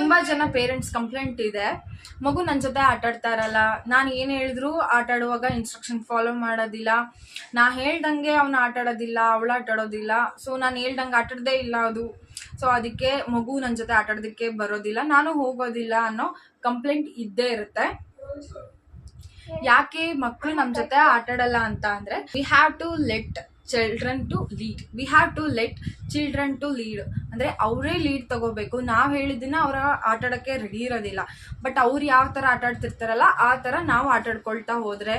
ತುಂಬಾ ಜನ parents complaint ಇದೆ. ಮಗು ನನ್ನ ಜೊತೆ ಆಟ ಆಡ್ತಾ ಇರಲ್ಲ. ನಾನು ಏನು ಹೇಳಿದ್ರು ಆಟ ಆಡುವಾಗ ಇನ್ಸ್ಟ್ರಕ್ಷನ್ ಫಾಲೋ ಮಾಡೋದಿಲ್ಲ. ನಾ ಹೇಳ್ದಂಗೆ ಅವನು ಆಟ ಆಡೋದಿಲ್ಲ, ಅವಳು ಆಟ ಆಡೋದಿಲ್ಲ. ಸೊ ನಾನು ಹೇಳ್ದಂಗೆ ಆಟಾಡದೇ ಇಲ್ಲ ಅದು. ಸೊ ಅದಕ್ಕೆ ಮಗು ನನ್ನ ಜೊತೆ ಆಟ ಆಡೋದಕ್ಕೆ ಬರೋದಿಲ್ಲ. ನಾನು ಹೋಗೋದಿಲ್ಲ ಅನ್ನೋ ಕಂಪ್ಲೇಂಟ್ ಇದ್ದೇ ಇರುತ್ತೆ. ಯಾಕೆ ಮಕ್ಕಳು ನಮ್ಮ ಜೊತೆ ಆಟಾಡಲ್ಲ ಅಂತ ಅಂದ್ರೆ we have to let children to lead we have to let children to lead ಅಂದರೆ ಅವರೇ ಲೀಡ್ ತಗೋಬೇಕು. ನಾವು ಹೇಳಿದ್ದನ್ನ ಅವರ ಆಟಾಡೋಕ್ಕೆ ರೆಡಿ ಇರೋದಿಲ್ಲ. ಬಟ್ ಅವ್ರು ಯಾವ ಥರ ಆಟಾಡ್ತಿರ್ತಾರಲ್ಲ, ಆ ಥರ ನಾವು ಆಟಾಡ್ಕೊಳ್ತಾ ಹೋದರೆ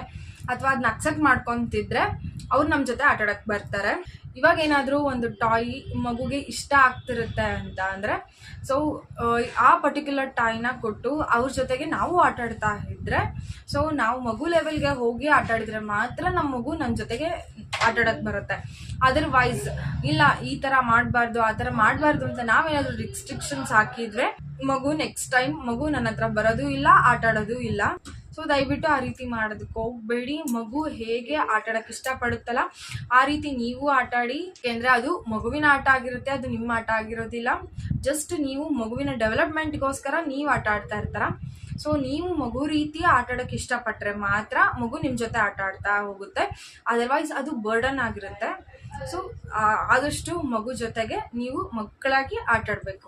ಅಥವಾ ಅದನ್ನ ಅಕ್ಸೆಪ್ಟ್ ಮಾಡ್ಕೊತಿದ್ರೆ ಅವ್ರು ನಮ್ಮ ಜೊತೆ ಆಟ ಆಡಕ್ಕೆ ಬರ್ತಾರೆ. ಇವಾಗ ಏನಾದರೂ ಒಂದು ಟಾಯ್ ಮಗುಗೆ ಇಷ್ಟ ಆಗ್ತಿರುತ್ತೆ ಅಂತ ಅಂದರೆ ಸೊ ಆ ಪರ್ಟಿಕ್ಯುಲರ್ ಟಾಯ್ನ ಕೊಟ್ಟು ಅವ್ರ ಜೊತೆಗೆ ನಾವು ಆಟಾಡ್ತಾ ಇದ್ದರೆ ಸೊ ನಾವು ಮಗು ಲೆವೆಲ್ಗೆ ಹೋಗಿ ಆಟ ಆಡಿದ್ರೆ ಮಾತ್ರ ನಮ್ಮ ಮಗು ನನ್ನ ಜೊತೆಗೆ ಆಟ ಆಡಕ್ಕೆ ಬರುತ್ತೆ. ಅದರ್ವೈಸ್ ಇಲ್ಲ, ಈ ಥರ ಮಾಡಬಾರ್ದು, ಆ ಥರ ಮಾಡಬಾರ್ದು ಅಂತ ನಾವೇನಾದರೂ ರಿಸ್ಟ್ರಿಕ್ಷನ್ಸ್ ಹಾಕಿದ್ರೆ ಮಗು ನೆಕ್ಸ್ಟ್ ಟೈಮ್ ಮಗು ನನ್ನ ಹತ್ರ ಬರೋದು ಇಲ್ಲ ಆಟ ಆಡೋದು ಇಲ್ಲ. ಸೊ ದಯವಿಟ್ಟು ಆ ರೀತಿ ಮಾಡೋದಕ್ಕೆ ಹೋಗ್ಬೇಡಿ. ಮಗು ಹೇಗೆ ಆಟ ಆಡಕ್ಕೆ ಇಷ್ಟಪಡುತ್ತಲ್ಲ, ಆ ರೀತಿ ನೀವು ಆಟ ಆಡಿ ಏಕೆಂದರೆ ಅದು ಮಗುವಿನ ಆಟ ಆಗಿರುತ್ತೆ, ಅದು ನಿಮ್ಮ ಆಟ ಆಗಿರೋದಿಲ್ಲ. ಜಸ್ಟ್ ನೀವು ಮಗುವಿನ ಡೆವಲಪ್ಮೆಂಟ್ಗೋಸ್ಕರ ನೀವು ಆಟ ಆಡ್ತಾ ಇರ್ತಾರ. ಸೊ ನೀವು ಮಗು ರೀತಿ ಆಟ ಆಡೋಕ್ಕೆ ಇಷ್ಟಪಟ್ಟರೆ ಮಾತ್ರ ಮಗು ನಿಮ್ಮ ಜೊತೆ ಆಟ ಆಡ್ತಾ ಹೋಗುತ್ತೆ. ಅದರ್ವೈಸ್ ಅದು ಬರ್ಡನ್ ಆಗಿರುತ್ತೆ. ಸೊ ಆದಷ್ಟು ಮಗು ಜೊತೆಗೆ ನೀವು ಮಕ್ಕಳಾಗಿ ಆಟ ಆಡಬೇಕು